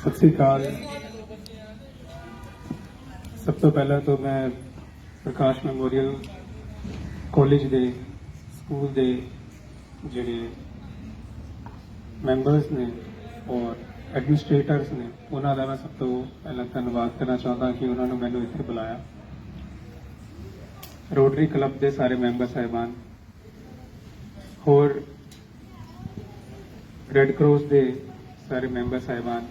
ਸਤਿ ਸ੍ਰੀ ਅਕਾਲ। ਸਭ ਤੋਂ ਪਹਿਲਾਂ ਤਾਂ ਮੈਂ ਪ੍ਰਕਾਸ਼ ਮੈਮੋਰੀਅਲ ਕਾਲਜ ਦੇ, ਸਕੂਲ ਦੇ ਜਿਹੜੇ ਮੈਂਬਰਸ ਨੇ ਔਰ ਐਡਮਿਨਿਸਟ੍ਰੇਟਰਸ ਨੇ, ਉਹਨਾਂ ਦਾ ਮੈਂ ਸਭ ਤੋਂ ਪਹਿਲਾਂ ਧੰਨਵਾਦ ਕਰਨਾ ਚਾਹੁੰਦਾ ਕਿ ਉਹਨਾਂ ਨੂੰ ਮੈਨੂੰ ਇੱਥੇ ਬੁਲਾਇਆ। ਰੋਟਰੀ ਕਲੱਬ ਦੇ ਸਾਰੇ ਮੈਂਬਰ ਸਾਹਿਬਾਨ, ਹੋਰ ਰੈੱਡ ਕਰਾਸ ਦੇ ਸਾਰੇ ਮੈਂਬਰ ਸਾਹਿਬਾਨ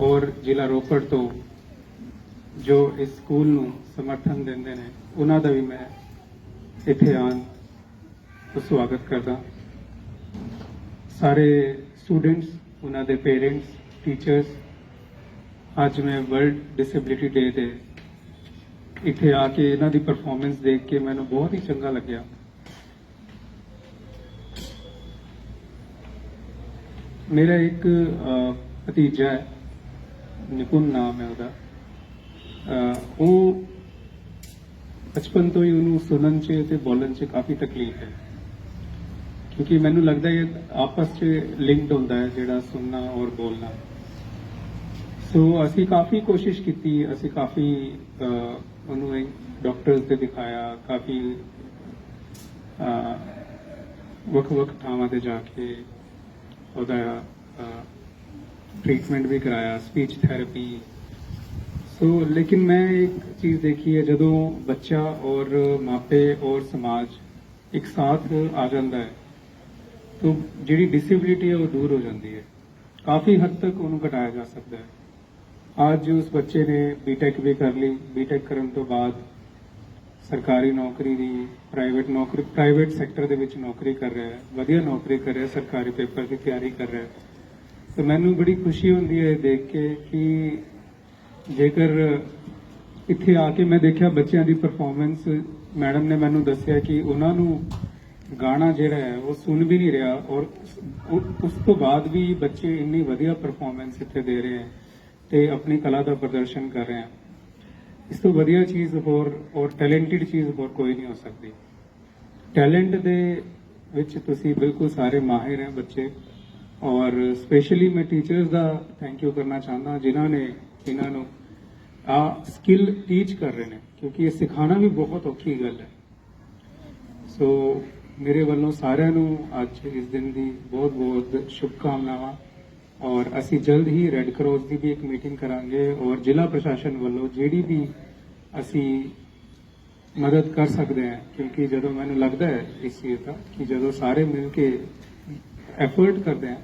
ਔਰ ਜ਼ਿਲ੍ਹਾ ਰੋਪੜ ਤੋਂ ਜੋ ਇਸ ਸਕੂਲ ਨੂੰ ਸਮਰਥਨ ਦਿੰਦੇ ਨੇ, ਉਹਨਾਂ ਦਾ ਵੀ ਮੈਂ ਇੱਥੇ ਆਉਣ ਤੋਂ ਸਵਾਗਤ ਕਰਦਾ ਸਾਰੇ ਸਟੂਡੈਂਟਸ ਉਹਨਾਂ ਦੇ ਪੇਰੈਂਟਸ ਟੀਚਰਸ ਅੱਜ ਮੈਂ ਵਰਲਡ ਡਿਸੇਬਿਲਿਟੀ ਡੇ ਤੇ ਇੱਥੇ ਆ ਕੇ ਇਹਨਾਂ ਦੀ ਪਰਫਾਰਮੈਂਸ ਦੇਖ ਕੇ ਮੈਨੂੰ ਬਹੁਤ ਹੀ ਚੰਗਾ ਲੱਗਿਆ। ਮੇਰਾ ਇੱਕ ਭਤੀਜਾ ਹੈ ਨਿਪੁੰਨ ਨਾਮ ਹੈ ਉਹਦਾ। ਉਹ ਬਚਪਨ ਤੋਂ ਹੀ ਉਹਨੂੰ ਸੁਣਨ 'ਚ ਤੇ ਬੋਲਣ 'ਚ ਕਾਫੀ ਤਕਲੀਫ ਹੈ। ਕਿਉਂਕਿ ਮੈਨੂੰ ਲੱਗਦਾ ਹੈ ਆਪਸ 'ਚ ਲਿੰਕਡ ਹੁੰਦਾ ਹੈ ਜਿਹੜਾ ਸੁਣਨਾ ਔਰ ਬੋਲਣਾ। ਸੋ ਅਸੀਂ ਕਾਫੀ ਕੋਸ਼ਿਸ਼ ਕੀਤੀ ਅਸੀਂ ਕਾਫੀ ਅਹ, ਉਹਨੂੰ ਡਾਕਟਰਸ ਤੇ ਦਿਖਾਇਆ ਕਾਫੀ ਵੱਖ ਵੱਖ ਥਾਵਾਂ ਤੇ ਜਾ ਕੇ ਉਹਦਾ ਟ੍ਰੀਟਮੈਂਟ ਵੀ ਕਰਾਇਆ ਸਪੀਚ ਥੈਰੇਪੀ ਸੋ ਲੇਕਿਨ ਮੈਂ ਇੱਕ ਚੀਜ਼ ਦੇਖੀ ਹੈ ਜਦੋਂ ਬੱਚਾ ਔਰ ਮਾਪੇ ਔਰ ਸਮਾਜ ਇੱਕ ਸਾਥ ਆ ਜਾਂਦਾ ਹੈ ਤਾਂ ਜਿਹੜੀ ਡਿਸੇਬਿਲਿਟੀ ਹੈ ਉਹ ਦੂਰ ਹੋ ਜਾਂਦੀ ਹੈ ਕਾਫੀ ਹੱਦ ਤੱਕ ਉਹਨੂੰ ਘਟਾਇਆ ਜਾ ਸਕਦਾ ਹੈ ਅੱਜ ਉਸ ਬੱਚੇ ਨੇ ਬੀਟੈਕ ਵੀ ਕਰ ਲਈ ਬੀਟੈਕ ਕਰਨ ਤੋਂ ਬਾਅਦ ਸਰਕਾਰੀ ਨੌਕਰੀ ਦੀ ਪ੍ਰਾਈਵੇਟ ਨੌਕਰੀ ਪ੍ਰਾਈਵੇਟ ਸੈਕਟਰ ਦੇ ਵਿੱਚ ਨੌਕਰੀ ਕਰ ਰਿਹਾ ਹੈ ਵਧੀਆ ਨੌਕਰੀ ਕਰ ਰਿਹਾ ਸਰਕਾਰੀ ਪੇਪਰ ਦੀ ਤਿਆਰੀ ਕਰ ਰਿਹਾ ਹੈ ਤੇ ਮੈਨੂੰ ਬੜੀ ਖੁਸ਼ੀ ਹੁੰਦੀ ਹੈ ਇਹ ਦੇਖ ਕੇ ਕਿ ਜੇਕਰ ਇੱਥੇ ਆ ਕੇ ਮੈਂ ਦੇਖਿਆ ਬੱਚਿਆਂ ਦੀ ਪਰਫਾਰਮੈਂਸ ਮੈਡਮ ਨੇ ਮੈਨੂੰ ਦੱਸਿਆ ਕਿ ਉਹਨਾਂ ਨੂੰ ਗਾਣਾ ਜਿਹੜਾ ਹੈ, ਉਹ ਸੁਣ ਵੀ ਨਹੀਂ ਰਿਹਾ ਔਰ ਉਸ- ਤੋਂ ਬਾਅਦ ਵੀ ਬੱਚੇ ਇੰਨੀ ਵਧੀਆ ਪਰਫਾਰਮੈਂਸ ਇੱਥੇ ਦੇ ਰਹੇ ਹੈ ਤੇ ਆਪਣੀ ਕਲਾ ਦਾ ਪ੍ਰਦਰਸ਼ਨ ਕਰ ਰਹੇ ਹੈ। ਇਸ ਤੋਂ ਵਧੀਆ ਚੀਜ਼ ਹੋਰ, ਔਰ ਟੈਲੈਂਟਡ ਚੀਜ਼ ਹੋਰ ਕੋਈ ਨਹੀਂ ਹੋ ਸਕਦੀ। ਟੈਲੈਂਟ ਦੇ ਵਿੱਚ ਤੁਸੀਂ ਬਿਲਕੁਲ ਸਾਰੇ ਮਾਹਿਰ ਹੈ ਬੱਚੇ। ਔਰ ਸਪੈਸ਼ਲੀ ਮੈਂ ਟੀਚਰਸ ਦਾ ਥੈਂਕ ਯੂ ਕਰਨਾ ਚਾਹੁੰਦਾ, ਜਿਨ੍ਹਾਂ ਨੇ ਇਹਨਾਂ ਨੂੰ ਆ ਸਕਿੱਲ ਟੀਚ ਕਰ ਰਹੇ ਨੇ, ਕਿਉਂਕਿ ਇਹ ਸਿਖਾਉਣਾ ਵੀ ਬਹੁਤ ਔਖੀ ਗੱਲ ਹੈ। ਸੋ ਮੇਰੇ ਵੱਲੋਂ ਸਾਰਿਆਂ ਨੂੰ ਅੱਜ ਇਸ ਦਿਨ ਦੀ ਬਹੁਤ ਬਹੁਤ ਸ਼ੁਭਕਾਮਨਾਵਾਂ, ਔਰ ਅਸੀਂ ਜਲਦ ਹੀ ਰੈੱਡ ਕਰਾਸ ਦੀ ਵੀ ਇੱਕ ਮੀਟਿੰਗ ਕਰਾਂਗੇ, ਔਰ ਜ਼ਿਲ੍ਹਾ ਪ੍ਰਸ਼ਾਸਨ ਵੱਲੋਂ ਜਿਹੜੀ ਵੀ ਅਸੀਂ ਮਦਦ ਕਰ ਸਕਦੇ ਹਾਂ, ਕਿਉਂਕਿ ਜਦੋਂ ਮੈਨੂੰ ਲੱਗਦਾ ਹੈ ਇਸ ਚੀਜ਼ ਦਾ, ਕਿ ਜਦੋਂ ਸਾਰੇ ਮਿਲ ਕੇ ਐਫਰਟ ਕਰਦੇ ਹਾਂ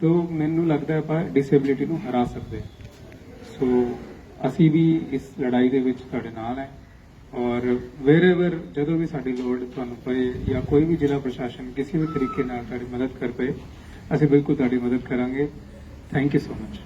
ਤੋ ਮੈਨੂੰ ਲੱਗਦਾ ਆਪਾਂ ਡਿਸੇਬਿਲਿਟੀ ਨੂੰ ਹਰਾ ਸਕਦੇ ਹਾਂ। ਸੋ ਅਸੀਂ ਵੀ ਇਸ ਲੜਾਈ ਦੇ ਵਿੱਚ ਤੁਹਾਡੇ ਨਾਲ ਹੈ ਔਰ ਵੇਰੇਵਰ ਜਦੋਂ ਵੀ ਸਾਡੀ ਲੋੜ ਤੁਹਾਨੂੰ ਪਏ ਜਾਂ ਕੋਈ ਵੀ ਜ਼ਿਲ੍ਹਾ ਪ੍ਰਸ਼ਾਸਨ ਕਿਸੇ ਵੀ ਤਰੀਕੇ ਨਾਲ ਤੁਹਾਡੀ ਮਦਦ ਕਰ ਪਏ, ਅਸੀਂ ਬਿਲਕੁਲ ਤੁਹਾਡੀ ਮਦਦ ਕਰਾਂਗੇ। Thank you so much